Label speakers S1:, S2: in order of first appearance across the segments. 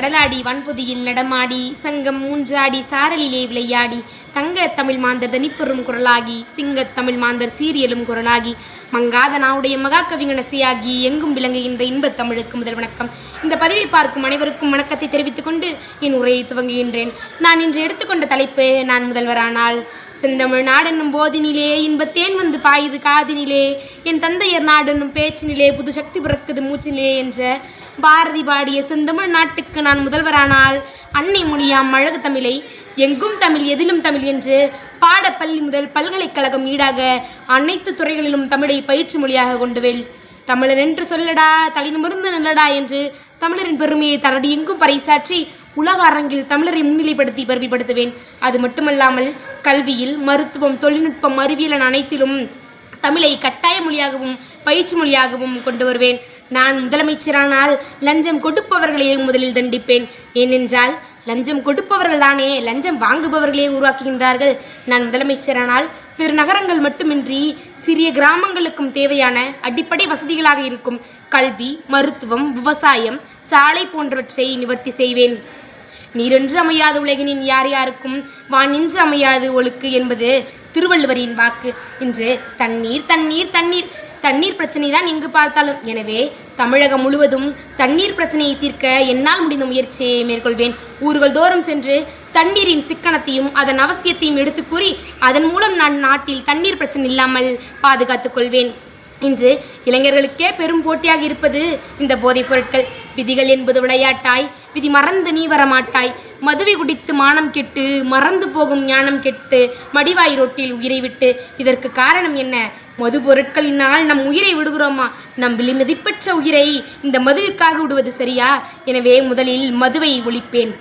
S1: கடலாடி வன்புதியில் நடமாடி சங்கம் மூஞ்சாடி சாரலிலே விளையாடி தங்க தமிழ் மாந்தர் தனிப்பெரும் குரலாகி சிங்கத் தமிழ் மாந்தர் சீரியலும் குரலாகி மங்காத நாவுடைய மகாகவிஞன் இசையாகி எங்கும் விளங்குகின்ற இன்பத் தமிழுக்கு முதல் வணக்கம். இந்த பதிவை பார்க்கும் அனைவருக்கும் வணக்கத்தை தெரிவித்துக் கொண்டு என் உரையை துவங்குகின்றேன். நான் இன்று எடுத்துக்கொண்ட தலைப்பு நான் முதல்வரானால் செந்தமிழ் நாடென்னும் போதினிலே இன்பத்தேன் வந்து பாயுது காதினிலே. என் தந்தையர் நாடென்னும் பேச்சினிலே புது சக்தி பிறக்குது மூச்சினிலே என்ற பாரதி பாடிய செந்தமிழ் நாட்டுக்கு நான் முதல்வரானால் அன்னை மொழியாம் அழகு தமிழை எங்கும் தமிழ் எதிலும் தமிழ் என்று பாடப்பள்ளி முதல் பல்கலைக்கழகம் ஈடாக அனைத்து துறைகளிலும் தமிழை பயிற்சி மொழியாக கொண்டுவேன் தமிழர் என்று சொல்லடா தலைநிமிர்ந்து நல்லடா என்று தமிழரின் பெருமையை தரடி எங்கும் பறைசாற்றி உலக அரங்கில் தமிழரை முன்னிலைப்படுத்தி பெருமைப்படுத்துவேன். அது மட்டுமல்லாமல் கல்வியில் மருத்துவம் தொழில்நுட்பம் அறிவியல் அனைத்திலும் தமிழை கட்டாய மொழியாகவும் பயிற்சி மொழியாகவும் கொண்டு வருவேன். நான் முதலமைச்சரானால் லஞ்சம் கொடுப்பவர்களையும் முதலில் தண்டிப்பேன். ஏனென்றால் லஞ்சம் கொடுப்பவர்கள் தானே லஞ்சம் வாங்குபவர்களே உருவாக்குகின்றார்கள். நான் முதலமைச்சரானால் பெருநகரங்கள் மட்டுமின்றி சிறிய கிராமங்களுக்கும் தேவையான அடிப்படை வசதிகளாக இருக்கும் கல்வி மருத்துவம் விவசாயம் சாலை போன்றவற்றை நிவர்த்தி செய்வேன். நீரென்று அமையாது உலகினின் யார் யாருக்கும் வானின்று அமையாது ஒழுக்கு என்பது திருவள்ளுவரின் வாக்கு. இன்று தண்ணீர் தண்ணீர் தண்ணீர். தண்ணீர் பிரச்சனை தான் எங்கு பார்த்தாலும். எனவே தமிழகம் முழுவதும் தண்ணீர் பிரச்சனையை தீர்க்க என்னால் முடிந்த முயற்சியை மேற்கொள்வேன். ஊர்கள் தோறும் சென்று தண்ணீரின் சிக்கனத்தையும் அதன் அவசியத்தையும் எடுத்து கூறி அதன் மூலம் நான் நாட்டில் தண்ணீர் பிரச்சனை இல்லாமல் பாதுகாத்துக் கொள்வேன். இன்று இளைஞர்களுக்கே பெரும் போட்டியாக இருப்பது இந்த போதைப் பொருட்கள். விதிகள் என்பது விளையாட்டாய் விதி மறந்து நீ வரமாட்டாய். மதுவை குடித்து மானம் கெட்டு மறந்து போகும் ஞானம் கெட்டு மடிவாய் ரோட்டில் உயிரை விட்டு. இதற்கு காரணம் என்ன? மது பொருட்களினால் நம் உயிரை விடுகிறோமா? நம் விலைமதிப்பற்ற உயிரை இந்த மதுவிற்காக விடுவது சரியா? எனவே முதலில் மதுவை ஒழிப்பேன்.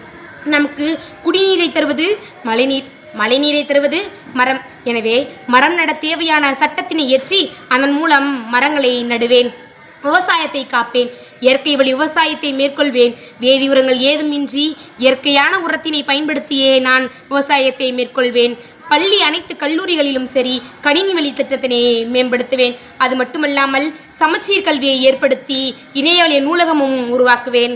S1: நமக்கு குடிநீரை தருவது மழைநீர் மழைநீரை தருவது மரம். எனவே மரம் நட தேவையான சட்டத்தினை இயற்றி அதன் மூலம் மரங்களை நடுவேன். விவசாயத்தை காப்பேன். இயற்கை வழி விவசாயத்தை மேற்கொள்வேன். வேதி உரங்கள் ஏதுமின்றி இயற்கையான உரத்தினை பயன்படுத்தியே நான் விவசாயத்தை மேற்கொள்வேன். பள்ளி அனைத்து கல்லூரிகளிலும் சரி கணினி வழி திட்டத்தினை மேம்படுத்துவேன். அது மட்டுமல்லாமல் சமச்சீர் கல்வியை ஏற்படுத்தி இணையவழி நூலகமும் உருவாக்குவேன்.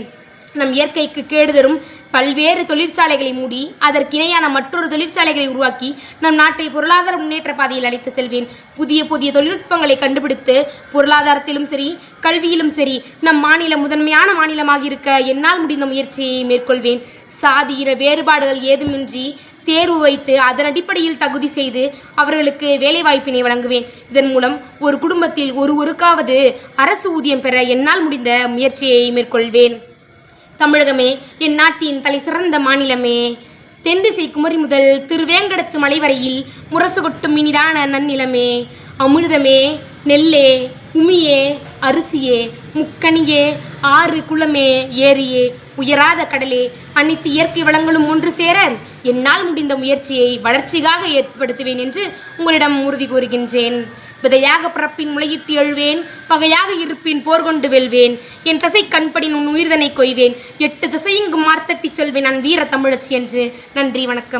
S1: நம் இயற்கைக்கு கேடு தரும் பல்வேறு தொழிற்சாலைகளை மூடி அதற்கிணையான மற்றொரு தொழிற்சாலைகளை உருவாக்கி நம் நாட்டை பொருளாதார முன்னேற்ற பாதையில் அழைத்து செல்வேன். புதிய புதிய தொழில்நுட்பங்களை கண்டுபிடித்து பொருளாதாரத்திலும் சரி கல்வியிலும் சரி நம் மாநிலம் முதன்மையான மாநிலமாக இருக்க என்னால் முடிந்த முயற்சியை மேற்கொள்வேன். சாதி இன வேறுபாடுகள் ஏதுமின்றி தேர்வு வைத்து அதன் அடிப்படையில் தகுதி செய்து அவர்களுக்கு வேலைவாய்ப்பினை வழங்குவேன். இதன் மூலம் ஒரு குடும்பத்தில் ஒரு ஒருக்காவது அரசு ஊதியம் பெற என்னால் முடிந்த முயற்சியை மேற்கொள்வேன். தமிழகமே என் நாட்டின் தலை சிறந்த மாநிலமே. தென்திசை குமரி முதல் திருவேங்கடத்து மலை வரையில் முரசு கொட்டும் இனிதான நன்னிலமே. அமிர்தமே நெல்லே உமியே அரிசியே முக்கணியே ஆறு குளமே ஏரியே உயராத கடலே அனைத்து இயற்கை வளங்களும் ஒன்று சேர என்னால் முடிந்த முயற்சியை வளர்ச்சிக்காக ஏற்படுத்துவேன் என்று உங்களிடம் உறுதி கூறுகின்றேன். விதையாக பிறப்பின் முளையிட்டு எழுவேன் பகையாக இருப்பின் போர் கொண்டு வெல்வேன். என் தசை கண்படின் உன் உயிர்தனை கொய்வேன். எட்டு திசையெங்கும் மார்த்தட்டி செல்வேன் நான் வீர தமிழச்சி என்று. நன்றி வணக்கம்.